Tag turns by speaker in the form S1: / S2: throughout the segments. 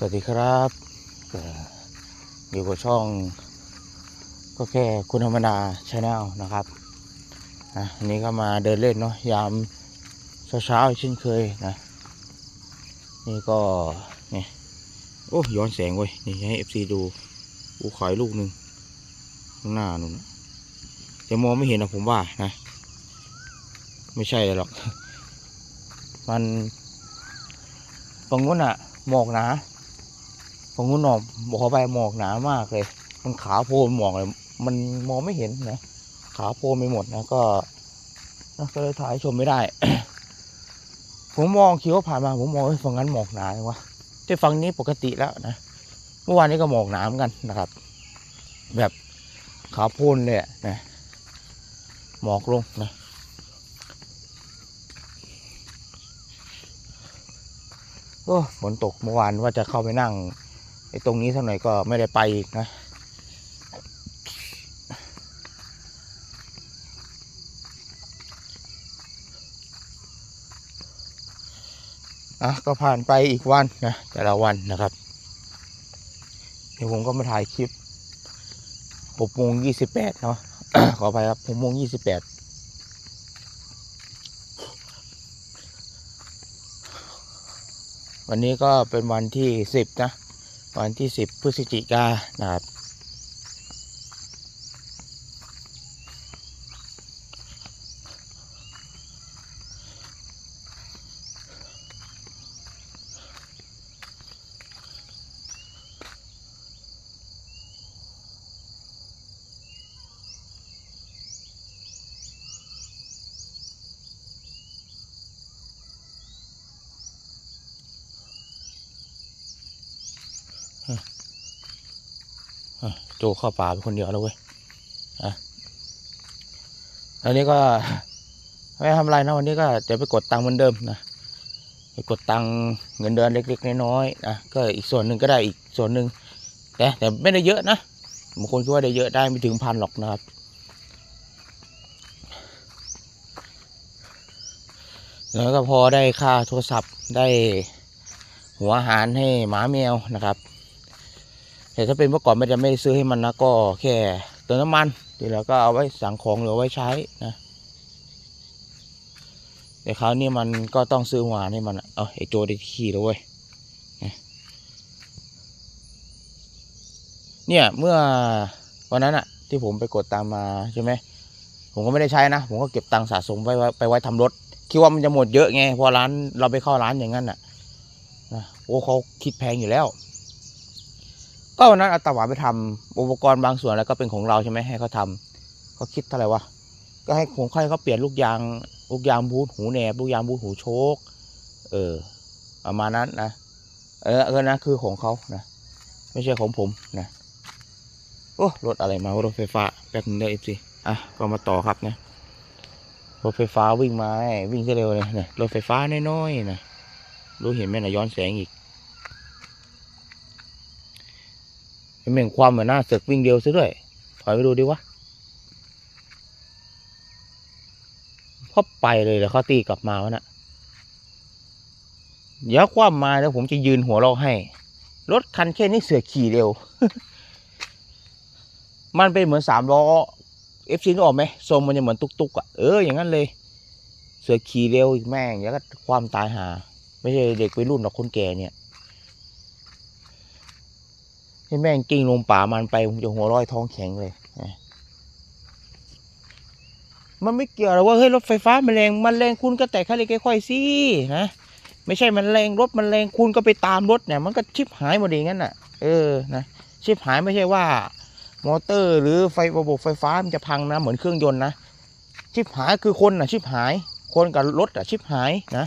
S1: สวัสดีครับอยู่กับช่อง ก็แค่คุณธรรมดาชาแนลนะครับอะอันนี้ก็มาเดินเล่นเนาะยามเช้าๆเช่นเคยนะ นี่ก็นี่โอ้ย้อนแสงเว้ยนี่ให้เอฟซีดูอูขายลูกหนึ่งข้างหน้านู่นจะมองไม่เห็นนะผมว่านะ ไม่ใช่หรอก มันฝั่งนู้นอะหมอกหนา ฝั่งนู้นหนอกบอกไปหมอกหนามากเลย มันขาวโพลนหมอกเลย มันมองไม่เห็นนะขาวโพลนไปหมดนะก็นะก็เลยถ่ายชมไม่ได้ ผมมองคิดว่าผ่านมาผมมองเฮ้ยฝั่งนั้นหมอกหนาเลยวะแต่ฝั่งนี้ปกติแล้วนะเมื่อวานนี้ก็หมอกหนามกันนะครับ แบบขาวโพลนเลยนะหมอกลงนะโอ้ฝนตกเมื่อวานว่าจะเข้าไปนั่ง ไอ้ตรงนี้สักหน่อยก็ไม่ได้ไปอีกนะ อะก็ผ่านไปอีกวันนะ แต่ละวันนะครับ เดี๋ยวผมก็มาถ่ายคลิปหกโมงยี่สิบแปดเนาะ ขอไปครับหกโมงยี่สิบแปดวันนี้ก็เป็นวันที่สิบนะ วันที่สิบพฤศจิกานะครับ โจเข้าป่าเป็นคนเดียวแล้วเว้ยอะแล้วนี้ก็ไม่ทำอะไรนะวันนี้ก็จะไปกดตังค์เหมือนเดิมนะไปกดตังค์เงินเดือนเล็กๆน้อยๆนะก็อีกส่วนหนึ่งก็ได้อีกส่วนหนึ่งแต่แต่ไม่ได้เยอะนะบางคนคิดว่าได้เยอะได้ไม่ถึงพันหรอกนะครับแล้วก็พอได้ค่าโทรศัพท์ได้หัวอาหารให้หมาแมวนะครับ แต่ถ้าเป็นเมื่อก่อนมันจะไม่ซื้อให้มันนะก็แค่เติมน้ำมันทีแล้วก็เอาไว้สั่งของหรือเอาไว้ใช้นะแต่คราวนี้มันก็ต้องซื้อหัวให้มันอะเอาไอโจได้ขี่แล้วเว้ยเนี่ยเมื่อวันนั้นอะที่ผมไปกดตามมาใช่ไหมผมก็ไม่ได้ใช้นะ ผมก็เก็บตังค์สะสมไว้ไว้ไปไว้ทำรถ คิดว่ามันจะหมดเยอะไงพอร้านเราไปเข้าร้านอย่างนั้นอะนะโอ้เขาคิดแพงอยู่แล้ว ก็วันนั้นอาตมาไปทำอุปกรณ์บางส่วนแล้วก็เป็นของเราใช่ไหมให้เขาทำเขาคิดเท่าไหร่วะก็ให้ผมค่อยเขาเปลี่ยนลูกยางลูกยางบูทหูแหนบลูกยางบูทหูโชคเออประมาณนั้นนะเออเออนะคือของเขานะไม่ใช่ของผมนะโอ้รถอะไรมารถไฟฟ้าแป๊บนึงเด้อเอฟซีอะก็มาต่อครับนะรถไฟฟ้าวิ่งมาวิ่งเร็วเลยนะรถไฟฟ้าน้อยๆนะรู้เห็นไหมนะย้อนแสงอีก เป็นเหม่งความเหมือนหน้าเสือกวิ่งเดียวซะด้วย ถอยไปดูดิวะพอไปเลยแล้วเขาตีกลับมาวะน่ะเดี๋ยวความมาแล้วผมจะยืนหัวเราให้ รถคันแค่นี้เสือขี่เร็ว มันเป็นเหมือนสามล้อเอฟซีนึกออกไหมทรงมันจะเหมือนตุกตุกๆอะ เอออย่างนั้นเลย เสือขี่เร็วอีกแม่งเดี๋ยวก็ความตายหา ไม่ใช่เด็กวัยรุ่นหรอกคนแก่เนี่ย ให้แม่งกิ้งลงป่ามันไปผมจะหัวร้อยท้องแข็งเลยนะมันไม่เกี่ยวหรอกว่าเฮ้ยรถไฟฟ้ามันแรงมันแรงคุณก็แต่ค่าเล็กค่อยๆสินะไม่ใช่มันแรงรถมันแรงคุณก็ไปตามรถเนี่ยมันก็ชิบหายหมดอย่างนั้นน่ะ เออนะชิบหายไม่ใช่ว่า มอเตอร์หรือไฟระบบไฟฟ้ามันจะพังนะเหมือนเครื่องยนต์นะชิบหายคือคนน่ะชิบหาย คนกับรถอะชิบหายนะ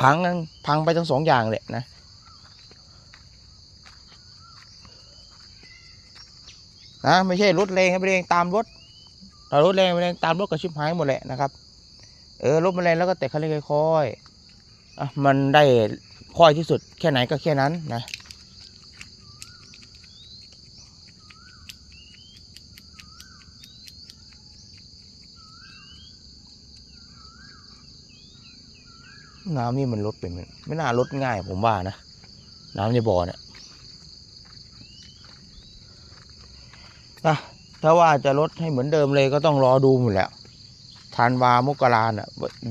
S1: พังพังไปทั้งสองอย่างเลยนะ นะไม่ใช่รถแรงไปแรงตามรถถ้ารถแรงไปแรงตามรถก็ชิบหายหมดแหละนะครับ เออรถมันแรงแล้วก็แต่คันเร่งค่อยๆอะมันได้ค่อยที่สุดแค่ไหนก็แค่นั้นนะน้ำนี่มันลดเป็นไม่น่าลดง่ายผมว่านะ น้ำในบ่อเนี่ย นะถ้าว่าจะลดให้เหมือนเดิมเลยก็ต้องรอดูหมดแหล้วธันวามกราน่ะ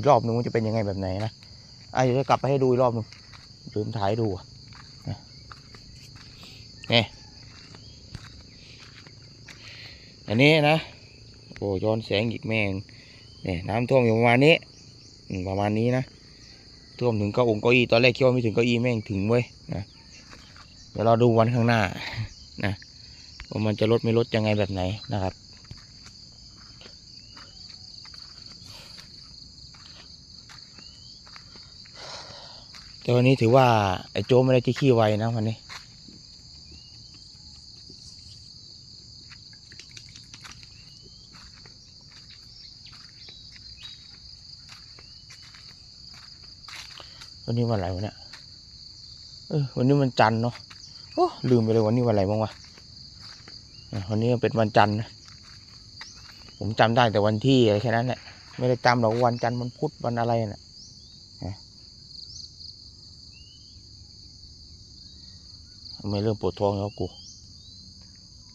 S1: รอบหนึงมันจะเป็นยังไงแบบไหนนะอะเดี๋ยวจะกลับไปให้ดูอีกรอบหนึงลืมถ่ายดูอะนะนี่อันนี้นะโอ้ย้อนแสงอีกแม่งนี่น้ำท่วมอยู่ประมาณนี้ประมาณนี้นะท่วมถึงเก้าองค์เก้าอี้ตอนแรกคิดว่าไม่ถึงเก้าอี้แม่งถึงเว้ยนะเดี๋ยวเราดูวันข้างหน้านะ ว่ามันจะลดไม่ลดยังไงแบบไหนนะครับ แต่วันนี้ถือว่าไอ้โจไม่ได้ที่ขี้ไวนะวันนี้วันนี้วันอะไรวะเนี่ย เออ วันนี้มันจันทร์เนาะ โอ้ ลืมไปเลยวันนี้วันอะไรบ้างวะ วันนี้เป็นวันจันทร์นะผมจำได้แต่วันที่อะไรแค่นั้นแหละไม่ได้จำหรอกวันจันทร์วันพุธวันอะไรน่ะนะทำไมเริ่มปวดท้องแล้วกู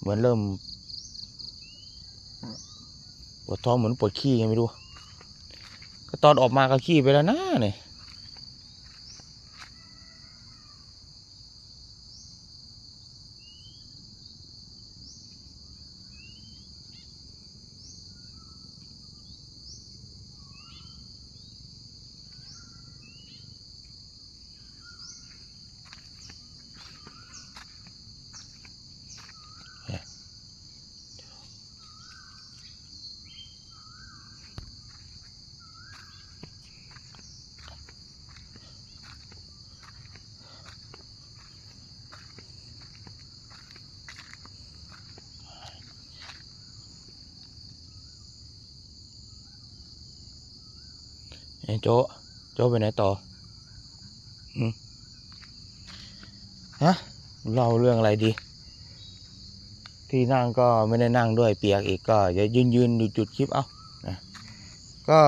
S1: เหมือนเริ่มปวดท้องเหมือนปวดขี้ไงไม่รู้ ก็ตอนออกมาก็ขี้ไปแล้วนะเนี่ย โจโจไปไหนต่อหืมฮะเล่าเรื่องอะไรดี ที่นั่งก็ไม่ได้นั่งด้วยเปียกอีกก็อย่ายืนยืนดูจุดคลิปเอานะก็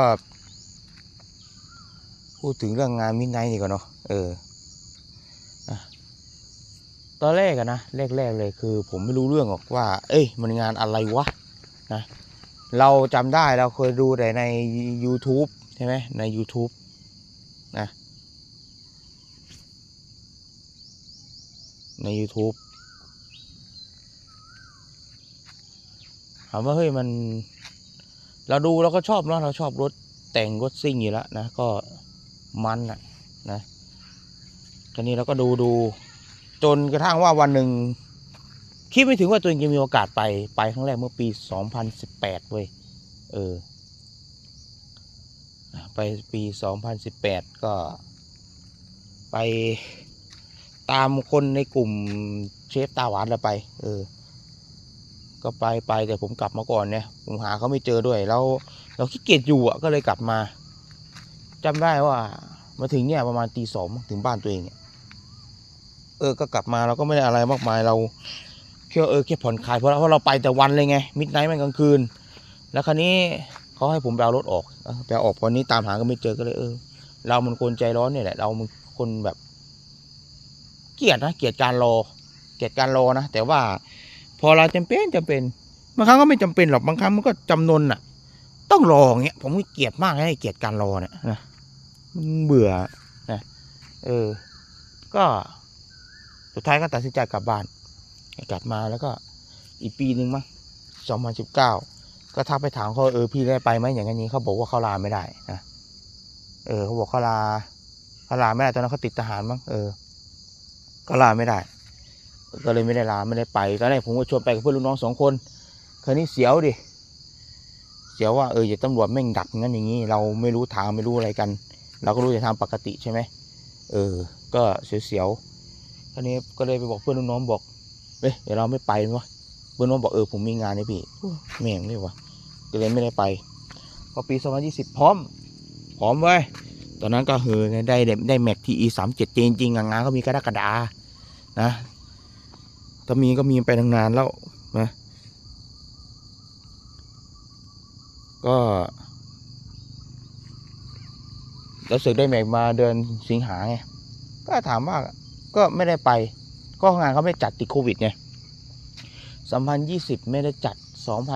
S1: พูดถึงเรื่องงานมิดไนท์ดีกว่าเนาะเอออะตอนแรกอะนะแรกๆเลยคือ ผมไม่รู้เรื่องหรอกว่า เอ้ย มันงานอะไรวะนะเราจำได้เราเคยดูแต่ใน YouTube ช่ไหมใน YouTube นะ ใน YouTube ถามว่า เฮ้ย มัน เราดูเราก็ชอบเนาะเราชอบรถแต่งรถซิ่งอยู่แล้วนะ ก็มันอะนะคราวนี้เราก็ดูดูจนกระทั่งว่าวันหนึ่งคิดไม่ถึงว่าตัวเองจะมีโอกาสไป ไปครั้งแรกเมื่อปี 2018 เว้ย เออ ไปปี 2018 ก็ไปตามคนในกลุ่มเชฟตาหวานเราไป เออ ก็ไปไปแต่ผมกลับมาก่อนเนี่ย ผมหาเขาไม่เจอด้วย แล้วเราขี้เกียจอยู่อะก็เลยกลับมาจำได้ว่า มาถึงเนี่ยประมาณตีสองถึงบ้านตัวเองเออ ก็กลับมาเราก็ไม่ได้อะไรมากมายเราแค่ว่าเออแค่ผ่อนคลายเพราะเพราะเราไปแต่วันเลยไงมิดไนท์มันกลางคืน แล้วคราวนี้ เขาให้ผมไปเอารถออกไปออกวันนี้ตามหาก็ไม่เจอก็เลยเออ เรามันคนใจร้อนเนี่ยแหละ เรามันคนแบบ เกลียดนะเกลียดการรอ เกลียดการรอนะแต่ว่า พอเราจำเป็นจำเป็นบางครั้งก็ไม่จำเป็นหรอกบางครั้งมันก็จำนนอะ ต้องรออย่างเงี้ย ผมเกลียดมากนะไอ้เกลียดการรอเนี่ยนะมันเบื่อนะเออ ก็สุดท้ายก็ตัดสินใจกลับบ้านกลับมาแล้วก็อีกปีหนึ่งมั้งสองพันสิบเก้า ก็ทักไปถามเขาเออพี่ได้ไปไหมอย่างนี้เขาบอกว่าเขาลาไม่ได้นะเออเขาบอกเขาลาเขาลาไม่ได้ตอนนั้นเขาติดทหารมั้งเออก็ลาไม่ได้ ก็เลยไม่ได้ลาไม่ได้ไปตอนแรกผมก็ชวนไปกับเพื่อนลูกน้องสองคนคราวนี้เสียวดิเสียวว่าเอออย่าตำรวจแม่งดักงั้นอย่างนี้เราไม่รู้ทางไม่รู้อะไรกัน เราก็รู้แต่ทางปกติใช่ไหมเออ ก็เสียวๆคราวนี้ก็เลยไปบอกเพื่อนลูกน้องบอกเอ้ยเดี๋ยวเราไม่ไปวะ เพื่อนลูกน้องบอกเออผมมีงานนี่พี่แม่งเลยวะก็เลยไม่ได้ไป พอปี 2020 พร้อม พร้อมไว้ยตอนนั้นก็เฮือได้ได้ได้แม็กทีอีสามเจ็ดจริงๆอะงานก็มีกรกฎานะถ้ามีก็มีไปตั้งนานแล้วนะก็แล้วสึกได้แม็กมาเดือนสิงหาไงก็ถามว่าก็ไม่ได้ไป ก็งานเขาไม่ได้จัดติดโควิดไง 2020 ไม่ได้จัด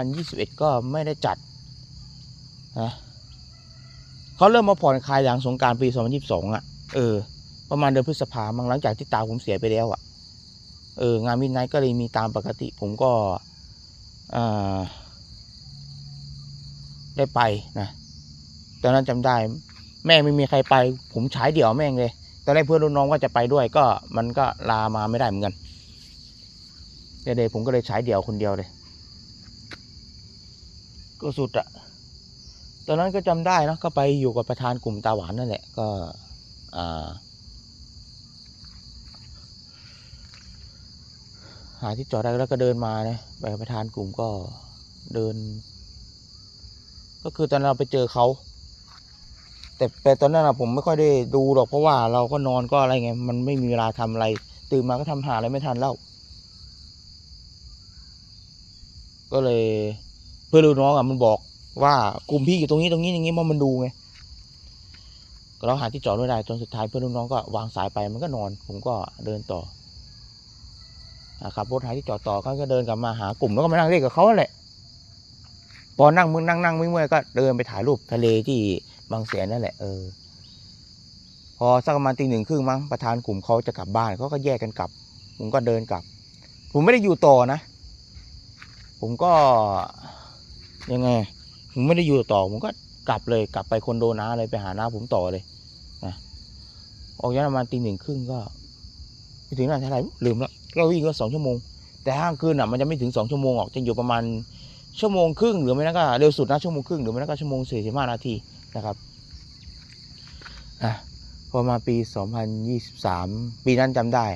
S1: 2021 ก็ไม่ได้จัดนะเขาเริ่มมาผ่อนคลายหลังสงการปี 2022 อะ เออ ประมาณเดือนพฤษภาคมหลังจากที่ตาผมเสียไปแล้วอะ เออ งานมิดไนก็เลยมีตามปกติ ผมก็อ่าได้ไปนะตอนนั้นจำได้ แม่ไม่มีใครไป ผมฉายเดี่ยวแม่งเลยตอนแรกเพื่อนรุ่นน้องว่าจะไปด้วยก็มันก็ลามาไม่ได้เหมือนกัน เดี๋ยผมก็เลยฉายเดี่ยวคนเดียวเลย ก็สุดอะตอนนั้นก็จำได้เนะก็ไปอยู่กับประธานกลุ่มตาหวานนั่นแหละก็หาที่จอดได้แล้วก็เดินมานะไปประธานกลุ่มก็เดิน ก็คือตอนเราไปเจอเขาแต่แต่ตอนนั้นอะผมไม่ค่อยได้ดูหรอกเพราะว่าเราก็นอนก็อะไรไงมันไม่มีเวลาทำอะไร ตื่นมาก็ทำหาอะไรไม่ทันแล้ว ก็เลยเพื่อนรุ่นน้องอะมันบอกว่ากลุ่มพี่อยู่ตรงนี้ตรงนี้อย่างนี้มามันดูไงก็เราหาที่จอดไม่ได้จนสุดท้ายเพื่อนรุ่นน้องก็วางสายไปมันก็นอน ผมก็เดินต่ออะขับรถหาที่จอดต่อเขาก็เดินกลับมาหากลุ่มแล้วก็มานั่งเล่นกับเขาแหละพอนั่งมึงนั่งนั่งไม่เมื่อยก็เดินไปถ่ายรูปทะเลที่บางแสนนั่นแหละ เออ พอสักประมาณตีหนึ่งครึ่งมั้งประธานกลุ่มเขาจะกลับบ้านเขาก็แยกกันกลับ ผมก็เดินกลับ ผมไม่ได้อยู่ต่อนะ ผมก็ยังไงผมไม่ได้อยู่ต่อผมก็กลับเลยกลับไปคอนโดน้าเลยไปหาน้าผมต่อเลยนะออกจากประมาณตีหนึ่งครึ่งก็ไปถึงนั่นเท่าไหร่ลืมแล้วก็วิ่งก็สองชั่วโมง แต่ห้างคืนอะมันจะไม่ถึงสองชั่วโมงออกจะอยู่ประมาณชั่วโมงครึ่งหรือไม่นั้นก็เร็วสุดนะชั่วโมงครึ่งหรือไม่นั้นก็ชั่วโมงสี่สิบห้านาทีนะครับอะพอมาปีสองพันยี่สิบสามปีนั้นจำได้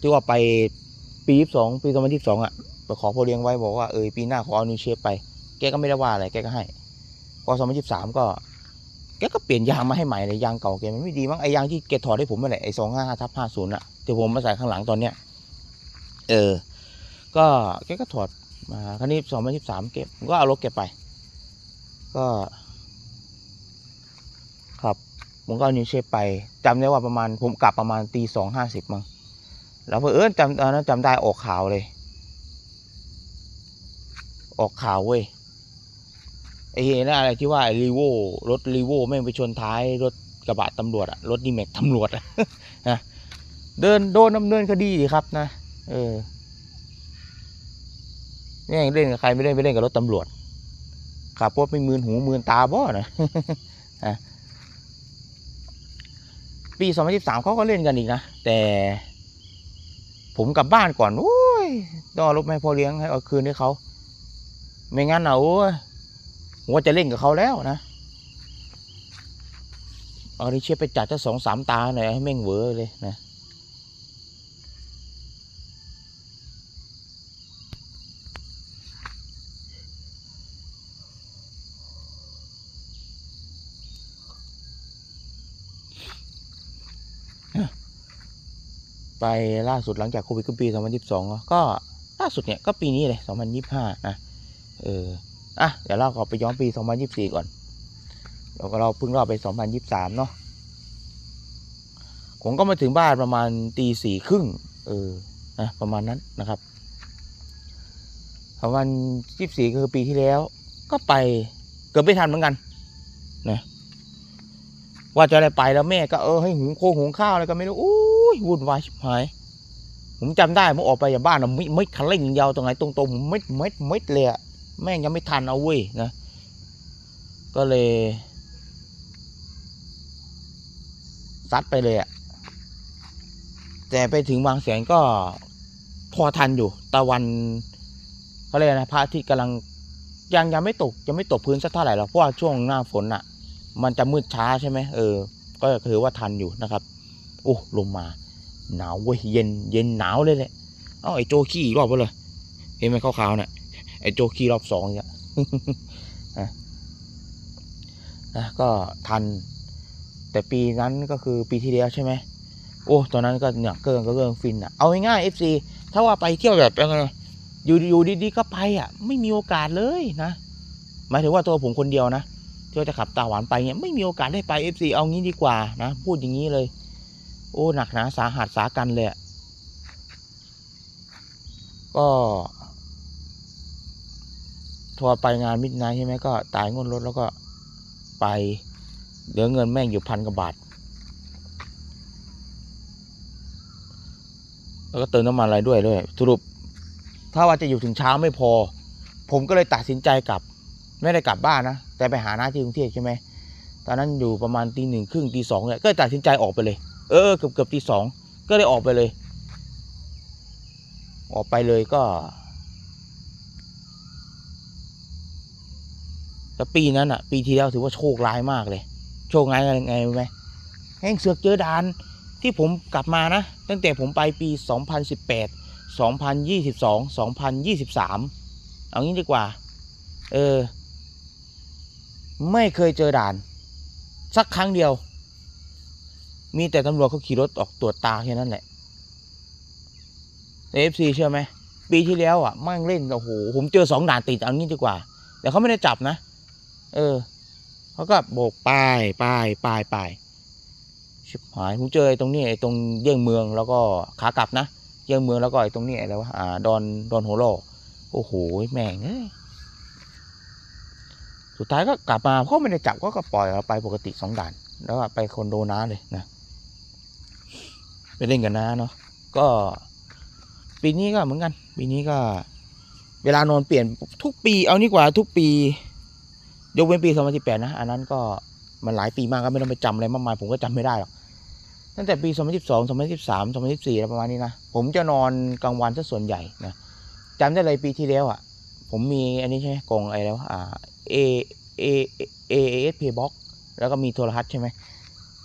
S1: ที่ว่าไปปียี่สิบสองปีสองพันยี่สิบสองอะ ไปขอพ่อเลี้ยงไว้บอกว่าเออปีหน้าขอเอานิวเชฟไป แกก็ไม่ได้ว่าอะไรแกก็ให้พอสองพันยี่สิบสามก็แกก็เปลี่ยนยางมาให้ใหม่เลยยางเก่าแกมันไม่ดีมั้งไอ้ยางที่แกถอดให้ผมนั่นแหละไอ้สองห้าทับห้าศูนย์อะที่ผมมาใส่ข้างหลังตอนเนี้ยเออ ก็แกก็ถอดมาคราวนี้สองพันยี่สิบสามเก็บผมก็เอารถแกไป ก็ครับผมก็เอานิวเชฟไปจำได้ว่าประมาณผมกลับประมาณตีสองห้าสิบมั้งแล้วเพื่อนจำตอนนั้นจำได้ออกข่าวเลย ออกข่าวเว้ยไอ้เห็นอะไรที่ว่ารีโวรถรีโวแม่งไปชนท้ายรถกระบะตำรวจอะรถดีแม็กตำรวจอะนะเดินโดนดำเนินคดีครับนะเออเนี่ยเล่นกับใครไม่เล่นไปเล่นกับรถตำรวจขับรถไม่มืนหูมืนตาบ่นะอะปีสองพันสิบสามเขาก็เล่นกันอีกนะ แต่ผมกลับบ้านก่อนโอ้ยต้องเอารถให้พ่อเลี้ยงให้เอาคืนให้เขา ไม่งั้นอะโอ้ยผมว่าจะเล่นกับเขาแล้วนะเอาดิเชียไปจัดจะสองสามตาหน่อยให้แม่งเหวอเลยนะไปล่าสุดหลังจากโควิดก็ปี 2022 ก็ล่าสุดเนี่ยก็ปีนี้เลย 2025 นะ เอออะเดี๋ยวเราก็ไปย้อนปี 2024 ก่อนเดี๋ยวก็เราเพิ่งรอบไป 2023 เนาะผมก็มาถึงบ้านประมาณตีสี่ครึ่งเออนะประมาณนั้นนะครับประมาณ24ก็คือปีที่แล้ว ก็ไปเกือบไม่ทันเหมือนกันนะว่าจะอะได้ไปแล้วแม่ก็เออให้หุงโคหุงข้าวอะไรก็ไม่รู้อู้ยวุ่นวายชิบหาย ผมจำได้ผมออกไปจากบ้านอะไม่ไม่คันเร่งยาวตรงไหนตรงๆผมไม่ไม่ไม่เลยอะ แม่งยังไม่ทันเอาเว้ยนะ ก็เลยซัดไปเลยอะแต่ไปถึงบางแสนก็พอทันอยู่ ตะวันเขาเรียกนะพระอาทิตย์กำลังยังยังไม่ตกยังไม่ตกพื้นสักเท่าไหร่หรอกเพราะว่าช่วงหน้าฝนอะมันจะมืดช้าใช่ไหมเออ ก็ถือว่าทันอยู่นะครับโอ้ลงมา หนาวเว้ยเย็นเย็นหนาวเลยแหละเอ้าไอ้โจขี้อีกรอบไปเลยเห็นไหมขาวๆเนี่ย ไอ้โจขี้รอบสองเนี่ยนะนะก็ทัน แต่ปีนั้นก็คือปีที่แล้วใช่ไหมโอ้ตอนนั้นก็เนี่ยเกินก็เกินฟินอะเอาง่ายๆเอฟซีถ้าว่าไปเที่ยวแบบยังไงอยู่อยู่ดีๆก็ไปอะ ไม่มีโอกาสเลยนะหมายถึงว่าตัวผมคนเดียวนะที่ว่าจะขับตาหวานไปเนี่ยไม่มีโอกาสได้ไปเอฟซีเอางี้ดีกว่านะพูดอย่างนี้เลย โอ้หนักหนาสาหัสสากันเลยอะก็ ทัวไปงานมิดไนท์ใช่ไหมก็ตายงวดรถแล้วก็ไปเหลือเงินแม่งอยู่พันกว่าบาท แล้วก็เติมน้ำมันอะไรด้วยด้วย สรุป ถ้าว่าจะอยู่ถึงเช้าไม่พอ ผมก็เลยตัดสินใจกลับ ไม่ได้กลับบ้านนะ แต่ไปหาหน้าที่กรุงเทพใช่ไหม ตอนนั้นอยู่ประมาณตีหนึ่งครึ่งตีสองเนี่ยก็ตัดสินใจออกไปเลย เออเกือบเกือบตีสองก็เลยออกไปเลย ออกไปเลยก็ แล้วปีนั้นอะ ปีที่แล้วถือว่าโชคร้ายมากเลย โชคร้ายยังไงรู้ไหมแห้งเสือกเจอด่านที่ผมกลับมานะ ตั้งแต่ผมไปปี 2018 2022 2023 เอางี้ดีกว่า เออ ไม่เคยเจอด่าน สักครั้งเดียว มีแต่ตำรวจเขาขี่รถออกตรวจตาแค่นั้นแหละเอฟซีเชื่อไหม ปีที่แล้วอะมั่งเล่นโอ้โหผมเจอสองด่านติดเอางี้ดีกว่า แต่เขาไม่ได้จับนะ เออเขาก็โบกป้ายป้ายป้ายป้ายชิบหายผมเจอไอ้ตรงนี้ไอ้ตรงเยี่ยงเมืองแล้วก็ขากลับนะเยี่ยงเมืองแล้วก็ไอ้ตรงนี้อะไรวะอ่าดอนดอนโหโลโอ้โหแม่งเอ้ยสุดท้ายก็กลับมาเขาไม่ได้จับเขาก็ปล่อยเราไปปกติสองด่าน แล้วไปคอนโดน้าเลยนะไปเล่นกับน้าเนาะก็ปีนี้ก็เหมือนกัน ปีนี้ก็ เวลานอนเปลี่ยนทุกปีเอานี่กว่าทุกปี ยกเว้นปี 2018 นะ อันนั้นก็มันหลายปีมากก็ไม่ต้องไปจำอะไรมากมาย ผมก็จำไม่ได้หรอก ตั้งแต่ปี 2012 2013 2014แล้วประมาณนี้นะ ผมจะนอนกลางวันซะส่วนใหญ่นะจำได้เลยปีที่แล้วอะ ผมมีอันนี้ใช่ไหมกล่องอะไรแล้วอ่า A A A A S P Box แล้วก็มีโทรทัศน์ใช่ไหม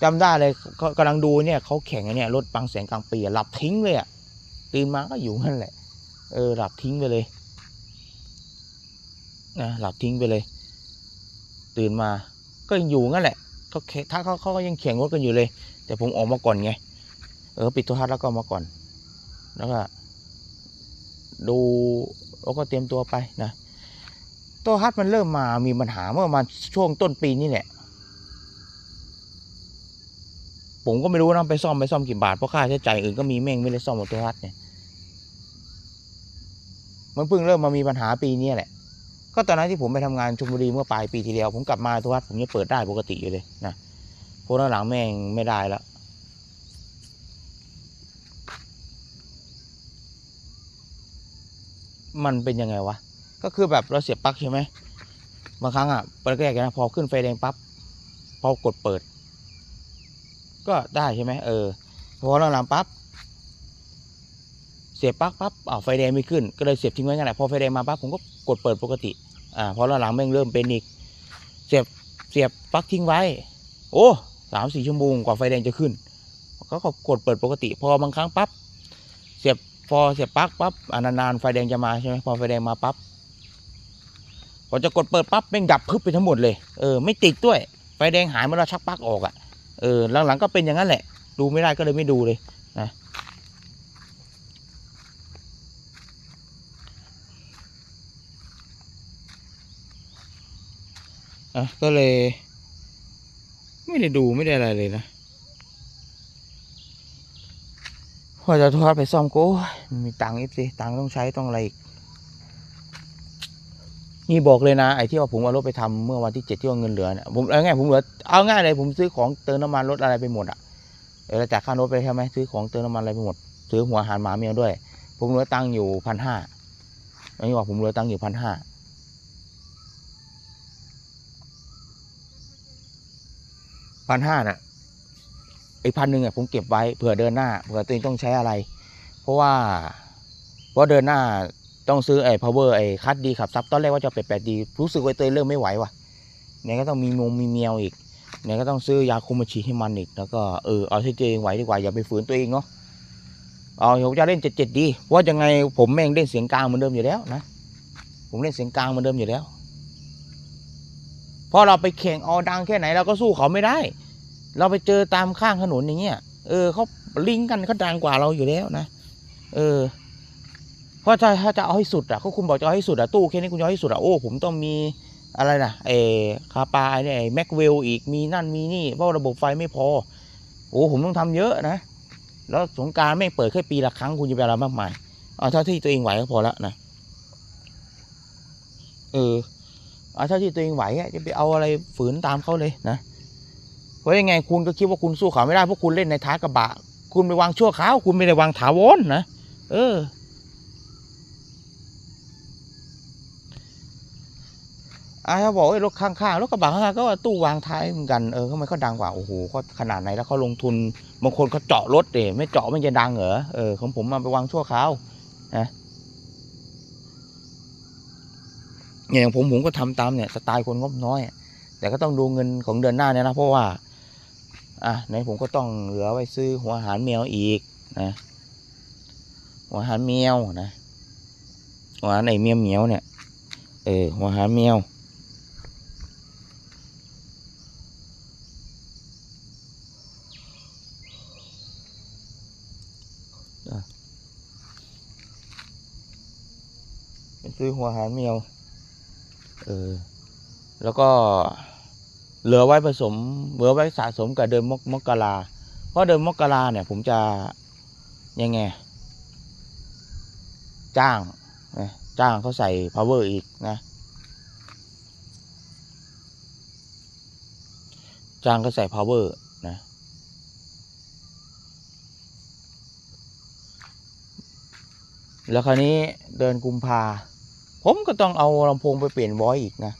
S1: จำได้เลยก็กำลังดูเนี่ยเขาแข่งเนี่ยรถบางแสนกลางปีอะหลับทิ้งเลยอะตื่นมาก็อยู่นั่นแหละ เออหลับทิ้งไปเลยนะหลับทิ้งไปเลย ตื่นมาก็ยังอยู่งั้นแหละเขาแข่งถ้าเขาเขาก็ยังแข่งรถกันอยู่เลย แต่ผมออกมาก่อนไง เออ ปิดโทรทัศน์แล้วก็มาก่อน แล้วก็ดูแล้วก็เตรียมตัวไปนะโทรทัศน์มันเริ่มมามีปัญหาเมื่อมาช่วงต้นปีนี่แหละ ผมก็ไม่รู้นะไปซ่อมไปซ่อมกี่บาทเพราะค่าใช้จ่ายอื่นก็มีแม่งไม่ได้ซ่อมโทรทัศน์เนี่ยมันเพิ่งเริ่มมามีปัญหาปีนี้แหละ ก็ตอนนั้นที่ผมไปทำงานชลบุรีเมื่อปลายปีที่แล้วผมกลับมาทรทัศน์ผมยังเปิดได้ปกติอยู่เลยนะเพราะหลังแม่งไม่ได้แล้วมันเป็นยังไงวะ ก็คือแบบเราเสียบปลั๊กใช่ไหม บางครั้งอะเปิดแรกๆนะพอขึ้นไฟแดงปั๊บ พอกดเปิด ก็ได้ใช่ไหมเออ พอหลังปั๊บ เสียบปลั๊กปั๊บอ้าวไฟแดงไม่ขึ้น ก็เลยเสียบทิ้งไว้งั้นแหละ พอไฟแดงมาปั๊บผมก็ กดเปิดปกติอ่าพอหลังแม่งเริ่มเป็นอีก เสียบเสียบปลั๊กทิ้งไว้ โอ้สามสี่ชั่วโมงกว่าไฟแดงจะขึ้น ก็กดเปิดปกติ พอบางครั้งปั๊บเสียบพอเสียบปลั๊กปั๊บอ่านานๆไฟแดงจะมาใช่ไหมพอไฟแดงมาปั๊บพอจะกดเปิดปั๊บแม่งดับพึบไปทั้งหมดเลยเออไม่ติดด้วย ไฟแดงหายเมื่อเราชักปลั๊กออกอะ่ะเออหลังๆก็เป็นอย่างนั้นแหละ ดูไม่ได้ก็เลยไม่ดูเลยนะ อะก็เลย ไม่ได้ดูไม่ได้อะไรเลยนะพอจะทรศัพท์ไปซ่อมก็โอ้มีตังค์อีกสิตังค์ต้องใช้ต้องอะไรอีก นี่บอกเลยนะไอ้ที่ว่าผมเอารถไปทำเมื่อวันที่เจ็ดที่ว่าเงินเหลือเนี่ยผมเอาง่ายผมเหลือเอาง่ายเลยผมซื้อของเติมน้ำมันรถอะไรไปหมดอะเออจ่ายค่ารถไปใช่ไหมซื้อของเติมน้ำมันอะไรไปหมดซื้อหัวอาหารหมาเมียด้วย ผมเหลือตังค์อยู่พันห้าอันนี้ว่าผมเหลือตังค์อยู่พันห้า พันห้าน่ะไอ้พันหนึ่งอะผมเก็บไว้เผื่อเดินหน้าเผื่อตัวเองต้องใช้อะไร เพราะว่าเพราะเดินหน้าต้องซื้อไอ้ power ไอ้คัดดีขับซับตอนแรกว่าจะเป็ดแปดดีรู้สึกว่าตัวเตยเริ่มไม่ไหวว่ะเนี่ยก็ต้องมีมงมีเมียวอีกเนี่ยก็ต้องซื้อยาคุมมาฉีดให้มันอีกแล้วก็เออเอาที่ตัวเองไหวดีกว่าอย่าไปฝืนตัวเองเนาะเอาผมจะเล่นเจ็ดเจ็ดดีเพราะยังไงผมแม่งเล่นเสียงกลางเหมือนเดิมอยู่แล้วนะผมเล่นเสียงกลางเหมือนเดิมอยู่แล้วเพราะเราไปแข่งเอดังแค่ไหนเราก็สู้เขาไม่ได้ เราไปเจอตามข้างถนนอย่างเงี้ย เออเขาลิงก์กันเขาดังกว่าเราอยู่แล้วนะ เออ เพราะถ้าถ้าจะเอาให้สุดอะเขาคุณบอกจะเอาให้สุดอะตู้แค่นี้คุณจะเอาให้สุดอะโอ้ผมต้องมีอะไรนะเอคาปาเนี่ยแม็กเวลอีกมีนั่นมีนี่เพราะระบบไฟไม่พอ โอ้ผมต้องทำเยอะนะ แล้วสงการไม่เปิดแค่ปีละครั้งคุณจะไปอะไรมากมายเอาเท่าที่ตัวเองไหวก็พอแล้วนะเออเอาเท่าที่ตัวเองไหวอะจะไปเอาอะไรฝืนตามเขาเลยนะ เพราะยังไงคุณก็คิดว่าคุณสู้เขาไม่ได้เพราะคุณเล่นในท้ายกระบะ คุณไปวางชั่วคราวคุณไม่ได้วางถาวรนะเอออ่าถ้าบอกว่ารถข้างๆรถกระบะข้างๆก็ว่าตู้วางท้ายเหมือนกันเออทำไมเขาดังกว่าโอ้โหเขาขนาดไหนแล้วเขาลงทุนบางคนเขาเจาะรถเดไม่เจาะมันจะดังเหรอเออของผมมาไปวางชั่วคราวนะอย่างผมผมก็ทำตามเนี่ยสไตล์คนงบน้อย แต่ก็ต้องดูเงินของเดือนหน้าเนี่ยนะเพราะว่า อะไหนผมก็ต้องเหลือไว้ซื้อหัวอาหารแมวอีกนะ หัวอาหารแมวนะ หัวอาหารไอเมียวเมียวเนี่ย เออ หัวอาหารแมวเป็นซื้อหัวอาหารแมว เออ แล้วก็ เหลือไว้ผสม เหลือไว้สะสมกับเดิมมกมกราเพราะเดิมมกราเนี่ย ผมจะยังไง จ้างนะจ้างเขาใส่ power อีกนะจ้างเขาใส่ power นะ แล้วคราวนี้เดินกุมภา ผมก็ต้องเอาลำโพงไปเปลี่ยนวอยอีกนะ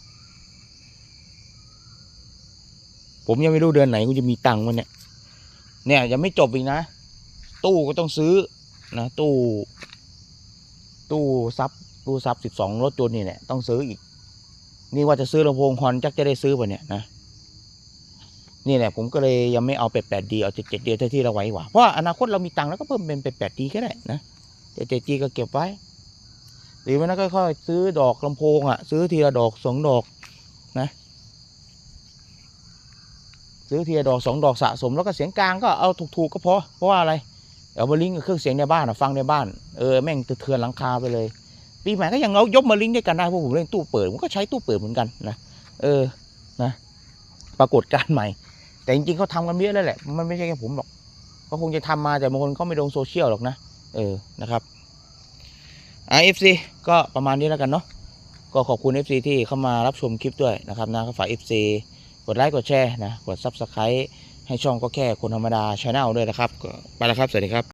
S1: ผมยังไม่รู้เดือนไหนกูจะมีตังค์มันเนี่ย เนี่ยยังไม่จบอีกนะ ตู้ก็ต้องซื้อนะตู้ ตู้ซับตู้ซับสิบสองรถจนนี่แหละต้องซื้ออีก นี่ว่าจะซื้อลำโพงฮอนจักจะได้ซื้อป่ะเนี่ยนะนี่แหละผมก็เลยยังไม่เอาเป็ดแปดดีเอาเจ็ดเจ็ดดีเท่าที่เราไหวหว่าเพราะอนาคตเรามีตังค์แล้วก็เพิ่มเป็นเป็ดแปดดีก็ได้นะเจ็ดเจ็ดจีก็เก็บไว้หรือไม่นั้นก็ค่อยๆซื้อดอกลำโพงอะ ซื้อทีละดอกสองดอกนะ ซื้อทีละดอกสองดอกสะสม แล้วก็เสียงกลางก็เอาถูกๆก็พอเพราะว่าอะไรเอามาลิงก์เครื่องเสียงในบ้านอะฟังในบ้านเออแม่งเถื่อนหลังคาไปเลย ปีใหม่ก็ยังเอายกมาลิงก์ด้วยกันได้เพราะผมเล่นตู้เปิดผมก็ใช้ตู้เปิดเหมือนกันนะเออนะปรากฏการใหม่ แต่จริงๆเขาทำกันเยอะแล้วแหละ มันไม่ใช่แค่ผมหรอกเขาคงจะทำมาแต่บางคนเขาไม่ลงโซเชียลหรอกนะเออนะครับ IFC ก็ประมาณนี้แล้วกันเนาะก็ขอบคุณ FC ที่เข้ามารับชมคลิปด้วยนะครับนะก็ฝาก FC ก ดไลค์กดแชร์นะกด Subscribe ให้ช่องก็แค่คนธรรมดาช n แนลด้วยนะครับ ไปแล้วครับ สวัสดีครับ